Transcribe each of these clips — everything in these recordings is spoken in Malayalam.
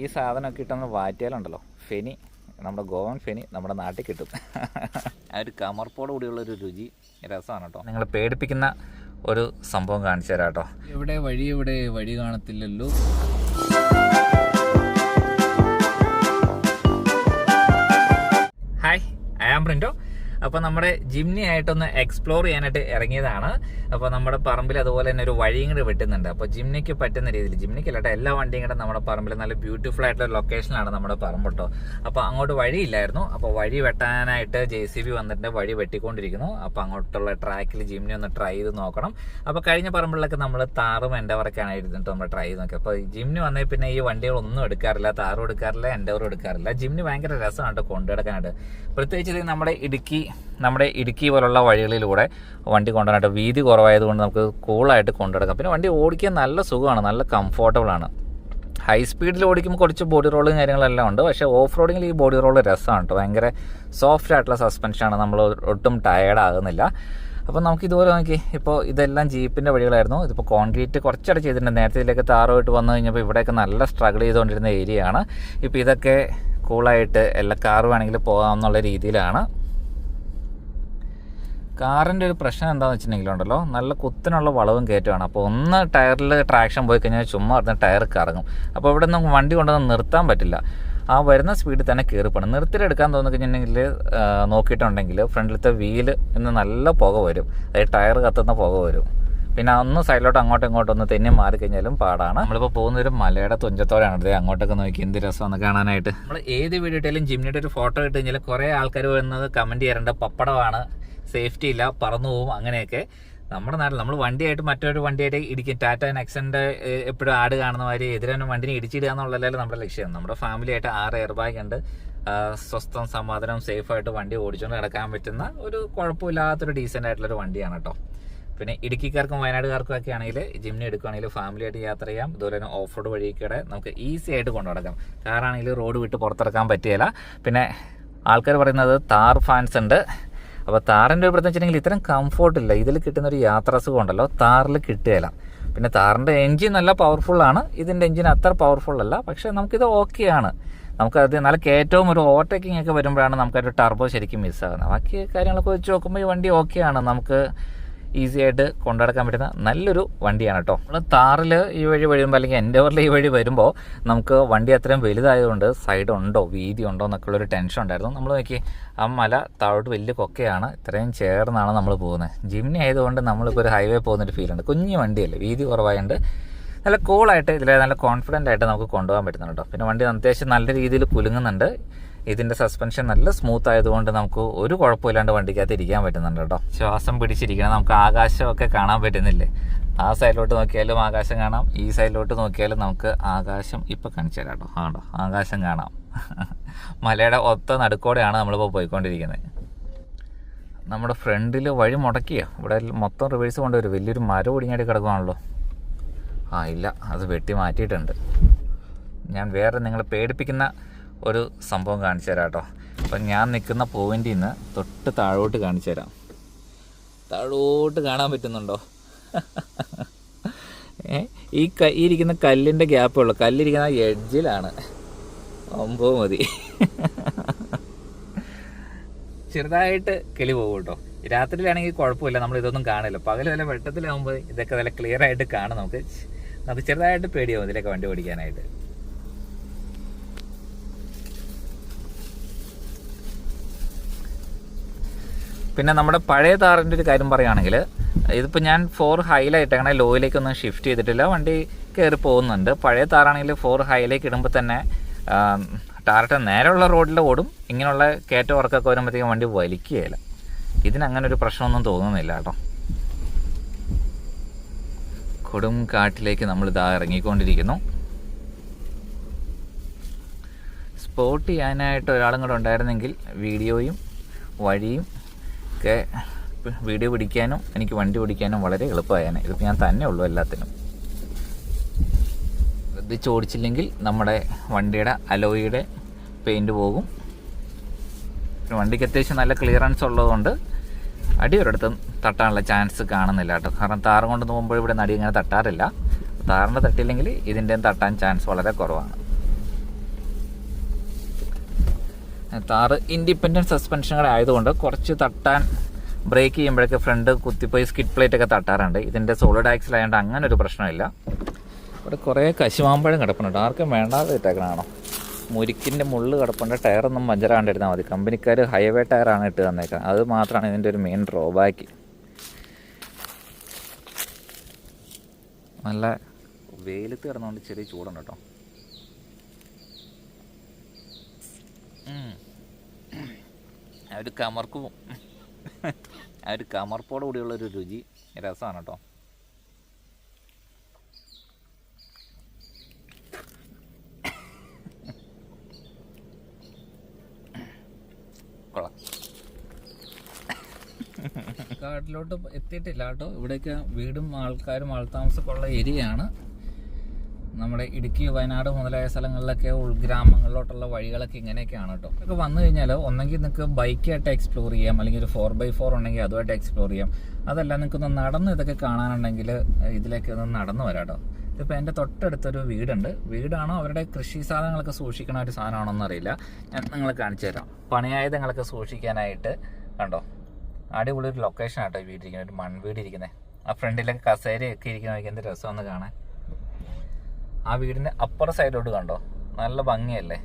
ഈ സാധനമൊക്കെ ഇട്ടൊന്ന് വാറ്റിയാലുണ്ടല്ലോ. ഫെനി നമ്മുടെ ഗോവൻ ഫെനി നമ്മുടെ നാട്ടിൽ കിട്ടും. ആ ഒരു കമർപ്പോട് കൂടിയുള്ള ഒരു രുചി രസമാണ് കേട്ടോ. നിങ്ങൾ പേടിപ്പിക്കുന്ന ഒരു സംഭവം കാണിച്ചു തരാം കേട്ടോ. എവിടെ വഴി എവിടെ വഴി കാണത്തില്ലല്ലോ. ഹായ് ഐ ആം പ്രിന്റോ അപ്പോൾ നമ്മുടെ ജിംനി ആയിട്ടൊന്ന് എക്സ്പ്ലോർ ചെയ്യാനായിട്ട് ഇറങ്ങിയതാണ്. അപ്പോൾ നമ്മുടെ പറമ്പിൽ അതുപോലെ തന്നെ ഒരു വഴിയും കൂടെ വെട്ടുന്നുണ്ട്. അപ്പോൾ ജിംനിക്ക് പറ്റുന്ന രീതിയിൽ ജിംനിക്ക് അല്ലാട്ടെ എല്ലാ വണ്ടിയും കൂടെ നമ്മുടെ പറമ്പിൽ നല്ല ബ്യൂട്ടിഫുൾ ആയിട്ടുള്ള ലൊക്കേഷനിലാണ് നമ്മുടെ പറമ്പ് കേട്ടോ. അപ്പോൾ അങ്ങോട്ട് വഴിയില്ലായിരുന്നു. അപ്പോൾ വഴി വെട്ടാനായിട്ട് ജെ സി ബി വന്നിട്ട് വഴി വെട്ടിക്കൊണ്ടിരിക്കുന്നു. അപ്പോൾ അങ്ങോട്ടുള്ള ട്രാക്കിൽ ജിംനി ഒന്ന് ട്രൈ ചെയ്ത് നോക്കണം. അപ്പോൾ കഴിഞ്ഞ പറമ്പിലൊക്കെ നമ്മൾ താറും എൻഡവറൊക്കെയാണ് ഇരുന്നിട്ട് നമ്മൾ ട്രൈ ചെയ്ത് നോക്കി അപ്പോൾ ജിംനി വന്നേ പിന്നെ ഈ വണ്ടികളൊന്നും എടുക്കാറില്ല താറും എടുക്കാറില്ല എൻഡവറും എടുക്കാറില്ല. ജിംനി ഭയങ്കര രസമാണ് കേട്ടോ കൊണ്ടുനടക്കാനായിട്ട്. പ്രത്യേകിച്ച് നമ്മുടെ ഇടുക്കി നമ്മുടെ ഇടുക്കി പോലുള്ള വഴികളിലൂടെ വണ്ടി കൊണ്ടുവരാനായിട്ട് വീതി കുറവായതുകൊണ്ട് നമുക്ക് കൂളായിട്ട് കൊണ്ടുനടക്കാം. പിന്നെ വണ്ടി ഓടിക്കാൻ നല്ല സുഖമാണ് നല്ല കംഫോർട്ടബിൾ ആണ്. ഹൈ സ്പീഡിൽ ഓടിക്കുമ്പോൾ കുറച്ച് ബോഡി റോളും കാര്യങ്ങളെല്ലാം ഉണ്ട് പക്ഷേ ഓഫ് റോഡിങ്ങിൽ ഈ ബോഡി റോൾ രസമാണ് കേട്ടോ ഭയങ്കര സോഫ്റ്റ് ആയിട്ടുള്ള സസ്പെൻഷനാണ് നമ്മൾ ഒട്ടും ടയേർഡ് ആകുന്നില്ല. അപ്പോൾ നമുക്ക് ഇതുപോലെ നോക്കി ഇപ്പോൾ ഇതെല്ലാം ജീപ്പിന്റെ വഴികളായിരുന്നു. ഇതിപ്പോൾ കോൺക്രീറ്റ് കുറച്ചടെ ചെയ്തിട്ടുണ്ട്. നേരത്തെ ഇതിലേക്ക് താറുമായിട്ട് വന്നു കഴിഞ്ഞപ്പോൾ ഇവിടെയൊക്കെ നല്ല സ്ട്രഗിൾ ചെയ്തുകൊണ്ടിരുന്ന ഏരിയയാണ് ഇപ്പോൾ ഇതൊക്കെ കൂളായിട്ട് എല്ലാ കാറും വേണമെങ്കിൽ പോകാമെന്നുള്ള രീതിയിലാണ്. കാറിന്റെ ഒരു പ്രശ്നം എന്താണെന്ന് വെച്ചിട്ടുണ്ടെങ്കിലുണ്ടല്ലോ നല്ല കുത്തിനുള്ള വളവും കയറ്റമാണ്. അപ്പോൾ ഒന്ന് ടയറിൽ ട്രാക്ഷൻ പോയി കഴിഞ്ഞാൽ ചുമ്മാ അവിടുന്ന് ടയർ കറങ്ങും. അപ്പോൾ ഇവിടെ നിന്ന് വണ്ടി കൊണ്ടുവന്ന് നിർത്താൻ പറ്റില്ല. ആ വരുന്ന സ്പീഡിൽ തന്നെ കയറിപ്പോണം. നിർത്തിലെടുക്കാൻ തോന്നിക്കഴിഞ്ഞിട്ടുണ്ടെങ്കിൽ തോന്നി കഴിഞ്ഞിട്ടുണ്ടെങ്കിൽ നോക്കിയിട്ടുണ്ടെങ്കിൽ ഫ്രണ്ടിലത്തെ വീൽ ഇന്ന് നല്ല പുക വരും. അതായത് ടയർ കത്തുന്ന പുക വരും. പിന്നെ ഒന്ന് സൈഡിലോട്ട് അങ്ങോട്ടും ഇങ്ങോട്ടും ഒന്ന് തെന്നി മാറി കഴിഞ്ഞാലും പാടാണ്. നമ്മളിപ്പോൾ പോകുന്ന ഒരു മലയുടെ തുഞ്ചത്തോടെയാണ് ഇത്. അങ്ങോട്ടൊക്കെ നോക്കി എന്ത് രസമാണ് കാണാനായിട്ട്. നമ്മൾ ഏത് വീഡിയോ ഇട്ടാലും ജിമ്മിയുടെ ഒരു ഫോട്ടോ ഇട്ട് കഴിഞ്ഞാൽ കുറേ ആൾക്കാർ വരുന്നത് കമന്റ് ചെയ്യാറുണ്ട്. പപ്പടമാണ്. സേഫ്റ്റി ഇല്ല പറന്നു പോവും അങ്ങനെയൊക്കെ. നമ്മുടെ നാട്ടിൽ നമ്മൾ വണ്ടിയായിട്ട് മറ്റൊരു വണ്ടിയായിട്ട് ഇടിക്കും. ടാറ്റ നെക്സന്റെ എപ്പോഴും ആട് കാണുന്ന മാതിരി എതിരെ വണ്ടിനെ ഇടിച്ചിടുക എന്നുള്ളതല്ലേ നമ്മുടെ ലക്ഷ്യം. നമ്മുടെ ഫാമിലിയായിട്ട് ആറ് എയർ ബാഗ് ഉണ്ട് സ്വസ്ഥം സമാധാനം സേഫായിട്ട് വണ്ടി ഓടിച്ചുകൊണ്ട് കിടക്കാൻ പറ്റുന്ന ഒരു കുഴപ്പമില്ലാത്തൊരു ഡീസന്റ് ആയിട്ടുള്ളൊരു വണ്ടിയാണ് കേട്ടോ പിന്നെ ഇടുക്കിക്കാർക്കും വയനാടുകാർക്കും ഒക്കെ ആണെങ്കിൽ ജിംനി എടുക്കുകയാണെങ്കിൽ ഫാമിലിയായിട്ട് യാത്ര ചെയ്യാം. അതുപോലെ തന്നെ ഓഫ് റോഡ് വഴിയൊക്കെ നമുക്ക് ഈസി ആയിട്ട് കൊണ്ടു നടക്കാം. കാറാണെങ്കിൽ റോഡ് വിട്ട് പുറത്തിറക്കാൻ പറ്റിയല്ല പിന്നെ ആൾക്കാർ പറയുന്നത് താർ ഫാൻസ് ഉണ്ട്. അപ്പോൾ താറിന്റെ ഒരു പ്രത്യേകം വെച്ചിട്ടുണ്ടെങ്കിൽ ഇത്തരം കംഫോർട്ട് ഇല്ല. ഇതിൽ കിട്ടുന്ന ഒരു യാത്രാസുഖം ഉണ്ടല്ലോ താറിൽ കിട്ടുകയില്ല. പിന്നെ താറിന്റെ എൻജിൻ നല്ല പവർഫുള്ളാണ് ഇതിന്റെ എൻജിൻ അത്ര പവർഫുൾ അല്ല. പക്ഷേ നമുക്കിത് ഓക്കെയാണ് നമുക്കത് നല്ല കയറ്റവും ഒരു ഓവർടേക്കിംഗ് ഒക്കെ വരുമ്പോഴാണ് നമുക്കൊരു ടർബോ ശരിക്കും മിസ്സാകുന്നത് ബാക്കി കാര്യങ്ങളൊക്കെ വെച്ച് നോക്കുമ്പോൾ ഈ വണ്ടി ഓക്കെയാണ് നമുക്ക് ഈസി ആയിട്ട് കൊണ്ടുനടക്കാൻ പറ്റുന്ന നല്ലൊരു വണ്ടിയാണ് കേട്ടോ നമ്മൾ താറിൽ ഈ വഴി വരുമ്പോൾ അല്ലെങ്കിൽ എൻഡവറിൽ ഈ വഴി വരുമ്പോൾ നമുക്ക് വണ്ടി അത്രയും വലുതായതുകൊണ്ട് സൈഡ് ഉണ്ടോ വീതി ഉണ്ടോ എന്നൊക്കെ ഒരു ടെൻഷൻ ഉണ്ടായിരുന്നു. നമ്മൾ നോക്കി ആ മല താഴോട്ട് വലിയ കൊക്കയാണ് ഇത്രയും ചേർന്നാണ് നമ്മൾ പോകുന്നത് ജിംനി ആയതുകൊണ്ട് നമ്മളിപ്പോൾ ഒരു ഹൈവേ പോകുന്നൊരു ഫീൽ ഉണ്ട്. കുഞ്ഞു വണ്ടിയല്ലേ വീതി കുറവായതുകൊണ്ട് നല്ല കൂളായിട്ട് ഇതിൽ നല്ല കോൺഫിഡന്റ് ആയിട്ട് നമുക്ക് കൊണ്ടുപോകാൻ പറ്റുന്നുണ്ട് കേട്ടോ പിന്നെ വണ്ടി അത്യാവശ്യം നല്ല രീതിയിൽ കുലുങ്ങുന്നുണ്ട്. ഇതിന്റെ സസ്പെൻഷൻ നല്ല സ്മൂത്ത് ആയതുകൊണ്ട് നമുക്ക് ഒരു കുഴപ്പമില്ലാണ്ട് വണ്ടിക്കകത്ത് ഇരിക്കാൻ പറ്റുന്നുണ്ട് കേട്ടോ. ശ്വാസം പിടിച്ചിരിക്കണം. നമുക്ക് ആകാശമൊക്കെ കാണാൻ പറ്റുന്നില്ലേ? ആ സൈഡിലോട്ട് നോക്കിയാലും ആകാശം കാണാം. ഈ സൈഡിലോട്ട് നോക്കിയാലും നമുക്ക് ആകാശം ഇപ്പോൾ കാണിച്ചു തരാം കേട്ടോ. ആണ്ടോ ആകാശം കാണാം. മലയുടെ ഒത്ത നടുക്കോടെയാണ് നമ്മളിപ്പോൾ പോയിക്കൊണ്ടിരിക്കുന്നത്. നമ്മുടെ ഫ്രണ്ടിൽ വഴി മുടക്കിയോ? ഇവിടെ മൊത്തം റിവേഴ്സ് കൊണ്ടുവരും. വലിയൊരു മരം ഒടിഞ്ഞാടി കിടക്കുവാണല്ലോ. ആ ഇല്ല. അത് വെട്ടി മാറ്റിയിട്ടുണ്ട്. ഞാൻ വേറെ നിങ്ങളെ പേടിപ്പിക്കുന്ന ഒരു സംഭവം കാണിച്ചു തരാം കേട്ടോ. അപ്പം ഞാൻ നിൽക്കുന്ന പോയിന്റിൽ നിന്ന് തൊട്ട് താഴോട്ട് കാണിച്ചു തരാം. താഴോട്ട് കാണാൻ പറ്റുന്നുണ്ടോ? ഈ ക ഈ ഇരിക്കുന്ന കല്ലിന്റെ ഗ്യാപ്പേ ഉള്ളൂ. കല്ലിരിക്കുന്ന എഡ്ജിലാണ് ഒമ്പത് മതി. ചെറുതായിട്ട് കിളി പോകും കേട്ടോ. രാത്രിയിലാണെങ്കിൽ കുഴപ്പമില്ല നമ്മൾ ഇതൊന്നും കാണില്ല. പകൽ വല്ല വെട്ടത്തിലാവുമ്പോൾ ഇതൊക്കെ നല്ല ക്ലിയർ ആയിട്ട് കാണും നമുക്ക്. നമുക്ക് ചെറുതായിട്ട് പേടിയാവും ഇതിലൊക്കെ വണ്ടി ഓടിക്കാനായിട്ട്. പിന്നെ നമ്മുടെ പഴയ താറിന്റെ ഒരു കാര്യം പറയുകയാണെങ്കിൽ ഇതിപ്പോൾ ഞാൻ ഫോർ ഹൈലായിട്ട് അങ്ങനെ ലോയിലേക്കൊന്നും ഷിഫ്റ്റ് ചെയ്തിട്ടില്ല വണ്ടി കയറി പോകുന്നുണ്ട്. പഴയ താറാണെങ്കിൽ ഫോർ ഹൈലേക്ക് ഇടുമ്പോൾ തന്നെ ടാറിട്ട നേരെയുള്ള റോഡിൽ ഓടും ഇങ്ങനെയുള്ള കയറ്റ വർക്കൊക്കെ വരുമ്പോഴത്തേക്കും വണ്ടി വലിക്കുകയില്ല. ഇതിനങ്ങനെ ഒരു പ്രശ്നമൊന്നും തോന്നുന്നില്ല കേട്ടോ. കൊടും കാട്ടിലേക്ക് നമ്മൾ ഇതാ ഇറങ്ങിക്കൊണ്ടിരിക്കുന്നു. സ്പോട്ട് ചെയ്യാനായിട്ട് ഒരാളും കൂടെ ഉണ്ടായിരുന്നെങ്കിൽ വീഡിയോയും വഴിയും ഒക്കെ വീഡിയോ പിടിക്കാനും എനിക്ക് വണ്ടി പിടിക്കാനും വളരെ എളുപ്പമായാണ്. ഇതിപ്പോൾ ഞാൻ തന്നെ ഉള്ളൂ എല്ലാത്തിനും. ശ്രദ്ധിച്ച് ഓടിച്ചില്ലെങ്കിൽ നമ്മുടെ വണ്ടിയുടെ അലോയിയുടെ പെയിന്റ് പോകും. വണ്ടിക്ക് അത്യാവശ്യം നല്ല ക്ലിയറൻസ് ഉള്ളതുകൊണ്ട് അടി ഒരിടത്തും തട്ടാനുള്ള ചാൻസ് കാണുന്നില്ല കേട്ടോ. കാരണം താറ് കൊണ്ട് പോകുമ്പോൾ ഇവിടെ നടി ഇങ്ങനെ തട്ടാറില്ല. താറിന്റെ തട്ടില്ലെങ്കിൽ ഇതിന്റെയും തട്ടാൻ ചാൻസ് വളരെ കുറവാണ്. താറ് ഇൻഡിപെൻഡന്റ് സസ്പെൻഷനുകൾ ആയതുകൊണ്ട് കുറച്ച് തട്ടാൻ ബ്രേക്ക് ചെയ്യുമ്പോഴൊക്കെ ഫ്രണ്ട് കുത്തിപ്പോയി സ്കിഡ് പ്ലേറ്റ് ഒക്കെ തട്ടാറുണ്ട്. ഇതിന്റെ സോളിഡ് ആക്സിൽ ആയതുകൊണ്ട് അങ്ങനെ ഒരു പ്രശ്നമില്ല. ഇവിടെ കുറേ കശുവാമ്പഴം കിടപ്പുണ്ട്. ആർക്കും വേണ്ടാതെ ഇട്ടേക്കണാണോ മുരിക്കിന്റെ മുള്ള് കിടപ്പുണ്ട്. ടയറൊന്നും പഞ്ചറാണ്ടിരുന്നാൽ മതി. കമ്പനിക്കാർ ഹൈവേ ടയറാണ് ഇട്ട് തന്നേക്കുന്നത് അത് മാത്രമാണ് ഇതിന്റെ ഒരു മെയിൻ ഡ്രോബാക്ക്. നല്ല വെയിലത്ത് കിടന്നുകൊണ്ട് ചെറിയ ചൂടുണ്ട് കേട്ടോ. ആ ഒരു കമർക്ക് ആ ഒരു കമർപ്പോട് കൂടിയുള്ള ഒരു രുചി രസമാണ് കേട്ടോ. കാട്ടിലോട്ട് എത്തിയിട്ടില്ല കേട്ടോ. ഇവിടെയൊക്കെ വീടും ആൾക്കാരും ആൾത്താമസമൊക്കെ ഉള്ള ഏരിയയാണ്. നമ്മുടെ ഇടുക്കി വയനാട് മുതലായ സ്ഥലങ്ങളിലൊക്കെ ഉൾഗ്രാമങ്ങളിലോട്ടുള്ള വഴികളൊക്കെ ഇങ്ങനെയൊക്കെയാണ് കേട്ടോ. ഇതൊക്കെ വന്നു കഴിഞ്ഞാൽ ഒന്നെങ്കിൽ നിങ്ങൾക്ക് ബൈക്കായിട്ട് എക്സ്പ്ലോർ ചെയ്യാം. അല്ലെങ്കിൽ ഒരു ഫോർ ബൈ ഫോർ ഉണ്ടെങ്കിൽ അതുമായിട്ട് എക്സ്പ്ലോർ ചെയ്യാം. അതല്ല നിങ്ങൾക്ക് ഒന്ന് നടന്ന് ഇതൊക്കെ കാണാനുണ്ടെങ്കിൽ ഇതിലേക്ക് ഒന്ന് നടന്നു വരാം കേട്ടോ. ഇതിപ്പോൾ എന്റെ തൊട്ടടുത്തൊരു വീടുണ്ട്. വീടാണോ? അവരുടെ കൃഷി സാധനങ്ങളൊക്കെ സൂക്ഷിക്കണ ഒരു സാധനമാണോ എന്നറിയില്ല ഞാൻ നിങ്ങളെ കാണിച്ചു തരാം. പണിയായുധങ്ങളൊക്കെ സൂക്ഷിക്കാനായിട്ട് കണ്ടോ? അടിപൊളി ഒരു ലൊക്കേഷൻ ആട്ടോ ഈ വീടിരിക്കുന്നത് ഒരു മൺവീട് ഇരിക്കുന്നത് ആ ഫ്രണ്ടിലൊക്കെ കസേരയൊക്കെ ഇരിക്കുന്ന എന്ത് രസമെന്ന് കാണാൻ. ആ വീടിന്റെ അപ്പുറ സൈഡിലോട്ട് കണ്ടോ? നല്ല ഭംഗിയല്ലേ?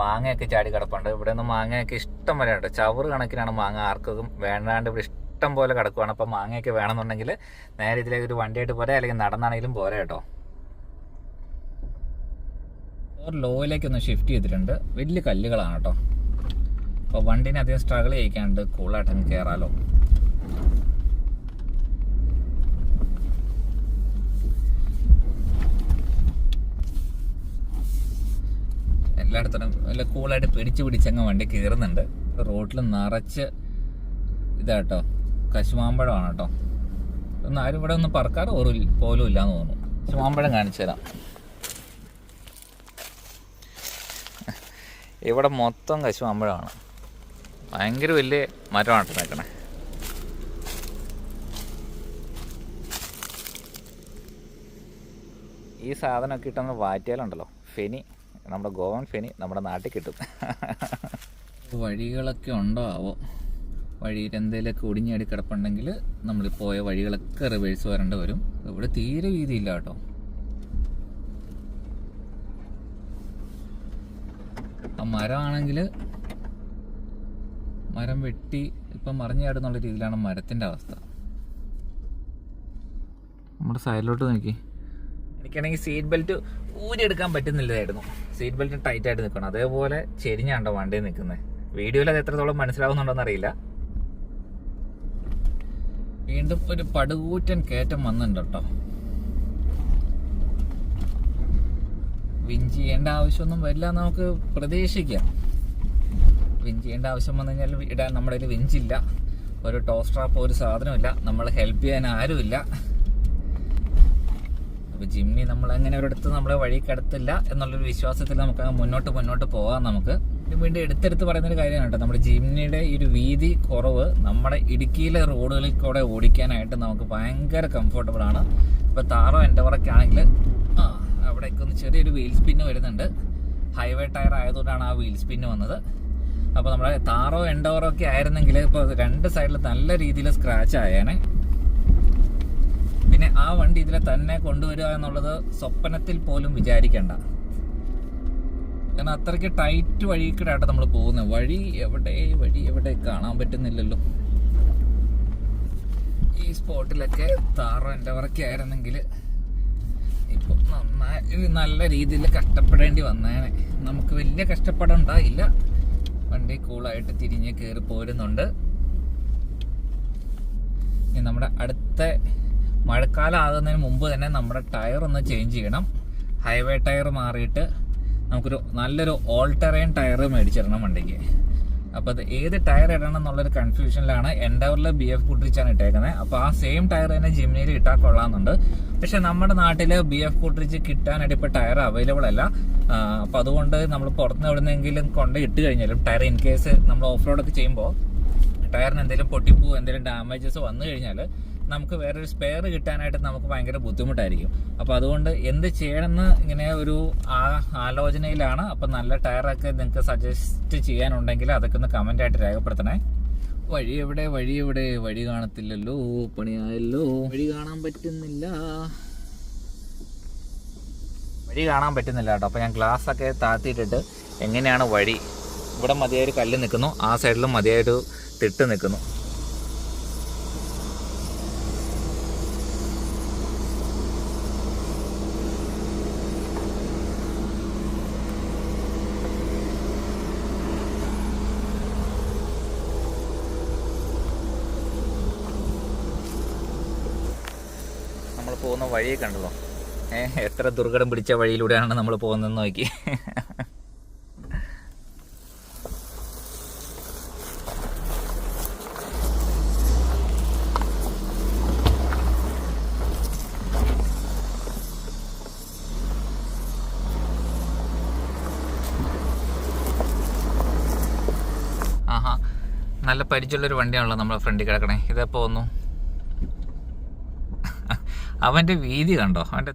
മാങ്ങയൊക്കെ ചാടി കിടപ്പുണ്ട്. ഇവിടെ നിന്ന് മാങ്ങയൊക്കെ ഇഷ്ടം വരെ ഉണ്ട്. ചവറ് കണക്കിനാണ് മാങ്ങ ആർക്കും വേണ്ടാണ്ട് ഇവിടെ ഇഷ്ടം പോലെ കിടക്കുവാണ്. അപ്പം മാങ്ങയൊക്കെ വേണമെന്നുണ്ടെങ്കിൽ നേരെ ഇതിലേക്ക് ഒരു വണ്ടിയായിട്ട് പോരെ അല്ലെങ്കിൽ നടന്നാണെങ്കിലും പോരെ കേട്ടോ. ലോയിലേക്ക് ഒന്ന് ഷിഫ്റ്റ് ചെയ്തിട്ടുണ്ട്. വലിയ കല്ലുകളാണ് കേട്ടോ. അപ്പോൾ വണ്ടീനെ അധികം സ്ട്രഗിൾ ചെയ്യിക്കാണ്ട് കൂളായിട്ട് അങ്ങ് കയറാലോ എല്ലായിടത്തും നല്ല കൂളായിട്ട് പിടിച്ച് പിടിച്ചങ്ങ് വണ്ടി കയറുന്നുണ്ട്. റോട്ടിൽ നിറച്ച് ഇതാട്ടോ. കശുമാമ്പഴമാണ് കേട്ടോ. ഒന്ന് ആരും ഇവിടെ ഒന്നും പറക്കാറ് പോലും ഇല്ലാന്ന് തോന്നുന്നു. കശുമാമ്പഴം കാണിച്ചു തരാം. ഇവിടെ മൊത്തം കശുമാമ്പഴമാണ്. ഭയങ്കര വലിയ മരമാണ് നിൽക്കണേ. ഈ സാധനമൊക്കെ ഇട്ടൊന്ന് വാറ്റിയാലുണ്ടല്ലോ. ഫെനി. നമ്മുടെ ഗോവൻ ഫെനി നമ്മുടെ നാട്ടിൽ കിട്ടും. വഴികളൊക്കെ ഉണ്ടാവോ. ആവോ വഴിയിൽ എന്തെങ്കിലുമൊക്കെ ഒടിഞ്ഞാടി കിടപ്പുണ്ടെങ്കിൽ നമ്മൾ പോയ വഴികളൊക്കെ റിവേഴ്സ് വരേണ്ടി വരും. ഇവിടെ തീരെ വീതിയില്ല കേട്ടോ. ആ മരമാണെങ്കിൽ മരം വെട്ടി ഇപ്പം മറിഞ്ഞു ചാടുന്നുള്ള രീതിയിലാണ് മരത്തിന്റെ അവസ്ഥ. നമ്മുടെ സൈഡിലോട്ട് നോക്കി. എനിക്കാണെങ്കിൽ സീറ്റ് ബെൽറ്റ് ഊരി എടുക്കാൻ പറ്റുന്നില്ലായിരുന്നു. സീറ്റ് ബെൽറ്റ് ടൈറ്റ് ആയിട്ട് നിൽക്കണം. അതേപോലെ ചെരിഞ്ഞാണ്ടോ വണ്ടി നിൽക്കുന്നത് വീഡിയോയിൽ അത് എത്രത്തോളം മനസ്സിലാവുന്നുണ്ടോന്ന് അറിയില്ല വീണ്ടും ഒരു പടുകൂറ്റൻ കയറ്റം വന്നിട്ടുണ്ട് ചെയ്യേണ്ട ആവശ്യമൊന്നും വരില്ല നമുക്ക് പ്രതീക്ഷിക്കാം. വിൻ ചെയ്യേണ്ട ആവശ്യം വന്നു കഴിഞ്ഞാൽ ഇടാൻ നമ്മുടെ കയ്യിൽ വിഞ്ചില്ല. ഒരു ടോസ് ട്രാപ്പ് ഒരു സാധനമില്ല നമ്മളെ ഹെൽപ്പ് ചെയ്യാൻ ആരുമില്ല. അപ്പൊ ജിമ്മി നമ്മൾ അങ്ങനെ ഒരിടത്ത് നമ്മളെ വഴി കിടത്തില്ല എന്നുള്ളൊരു വിശ്വാസത്തിൽ നമുക്ക് മുന്നോട്ട് മുന്നോട്ട് പോകാം നമുക്ക്. വീണ്ടും എടുത്തെടുത്ത് പറയുന്നൊരു കാര്യമാണ് കേട്ടോ. നമ്മുടെ ജിമ്മിയുടെ ഈ ഒരു വീതി കുറവ് നമ്മുടെ ഇടുക്കിയിലെ റോഡുകളിൽ കൂടെ ഓടിക്കാനായിട്ട് നമുക്ക് ഭയങ്കര കംഫർട്ടബിൾ ആണ്. ഇപ്പോൾ താറോ എന്റെ ആണെങ്കിൽ ആ അവിടേക്ക് ഒന്ന് ചെറിയൊരു വീൽ സ്പിന്ന് വരുന്നുണ്ട്. ഹൈവേ ടയർ ആയതുകൊണ്ടാണ് ആ വീൽ സ്പിന്ന് വന്നത്. അപ്പോൾ നമ്മുടെ താറോ എൻഡോറോ ഒക്കെ ആയിരുന്നെങ്കിൽ ഇപ്പോൾ രണ്ട് സൈഡിൽ നല്ല രീതിയിൽ സ്ക്രാച്ച് ആയേനെ. പിന്നെ ആ വണ്ടി ഇതിലെ തന്നെ കൊണ്ടുവരിക എന്നുള്ളത് സ്വപ്നത്തിൽ പോലും വിചാരിക്കണ്ട. കാരണം അത്രയ്ക്ക് ടൈറ്റ് വഴിക്കിടായിട്ട് നമ്മൾ പോകുന്നത് വഴി എവിടെ? വഴി എവിടെ? കാണാൻ പറ്റുന്നില്ലല്ലോ. ഈ സ്പോട്ടിലൊക്കെ താറോ എൻഡോറൊക്കെ ആയിരുന്നെങ്കിൽ ഇപ്പൊ നന്നായി നല്ല രീതിയിൽ കഷ്ടപ്പെടേണ്ടി വന്നേനെ. നമുക്ക് വലിയ കഷ്ടപ്പെടണ്ടായില്ല വണ്ടി കൂളായിട്ട് തിരിഞ്ഞ് കയറി പോരുന്നുണ്ട്. നമ്മുടെ അടുത്ത മഴക്കാലം ആകുന്നതിന് മുമ്പ് തന്നെ നമ്മുടെ ടയർ ഒന്ന് ചേഞ്ച് ചെയ്യണം. ഹൈവേ ടയർ മാറിയിട്ട് നമുക്കൊരു നല്ലൊരു ഓൾ ടെറൈൻ ടയർ മേടിച്ചിടണം വണ്ടിക്ക് അപ്പോൾ അത് ഏത് ടയർ ഇടണം എന്നുള്ളൊരു കൺഫ്യൂഷനിലാണ് എൻഡവറിൽ ബി എഫ് കുട്രിച്ചാണ് ഇട്ടേക്കുന്നത്. അപ്പോൾ ആ സെയിം ടയർ തന്നെ ജിമ്മിയിൽ ഇട്ടാൽ കൊള്ളാമെന്നുണ്ട്. പക്ഷേ നമ്മുടെ നാട്ടിൽ ബി എഫ് കുട്രിച്ച് കിട്ടാനായിട്ട് ഇപ്പോൾ ടയർ അവൈലബിൾ അല്ല. അപ്പോൾ അതുകൊണ്ട് നമ്മൾ പുറത്തുനിന്ന് എവിടുന്നെങ്കിലും കൊണ്ട് ഇട്ട് കഴിഞ്ഞാലും ടയർ ഇൻ കേസ് നമ്മൾ ഓഫ് റോഡൊക്കെ ചെയ്യുമ്പോൾ ടയറിന് എന്തെങ്കിലും പൊട്ടിപ്പോ എന്തെങ്കിലും ഡാമേജസ് വന്നു കഴിഞ്ഞാൽ നമുക്ക് വേറൊരു സ്പെയർ കിട്ടാനായിട്ട് നമുക്ക് ഭയങ്കര ബുദ്ധിമുട്ടായിരിക്കും. അപ്പോൾ അതുകൊണ്ട് എന്ത് ചെയ്യണമെന്ന് ഇങ്ങനെ ഒരു ആ- ആലോചനയിലാണ്. അപ്പം നല്ല ടയറൊക്കെ നിങ്ങൾക്ക് സജസ്റ്റ് ചെയ്യാനുണ്ടെങ്കിൽ അതൊക്കെ ഒന്ന് കമന്റായിട്ട് രേഖപ്പെടുത്തണേ. വഴി എവിടെ? വഴി എവിടെ? വഴി കാണത്തില്ലല്ലോ? പണിയായല്ലോ? വഴി കാണാൻ പറ്റുന്നില്ല. വഴി കാണാൻ പറ്റുന്നില്ല കേട്ടോ. അപ്പോൾ ഞാൻ ഗ്ലാസ് ഒക്കെ താത്തിയിട്ടിട്ട് എങ്ങനെയാണ് വഴി? ഇവിടെ മതിയായൊരു കല്ല് നിൽക്കുന്നു. ആ സൈഡിലും മതിയായൊരു തിട്ട് നിൽക്കുന്നു നമ്മൾ പോകുന്ന വഴിയെ കണ്ടല്ലോ ഏഹ് എത്ര ദുർഘടം പിടിച്ച വഴിയിലൂടെയാണ് നമ്മൾ പോകുന്നതെന്ന് നോക്കി. നല്ല പരിചയമുള്ളൊരു വണ്ടിയാണല്ലോ നമ്മളെ ഫ്രണ്ടിൽ കിടക്കണേ. ഇതെപ്പോ വന്നു? അവന്റെ വീതി കണ്ടോ? അവന്റെ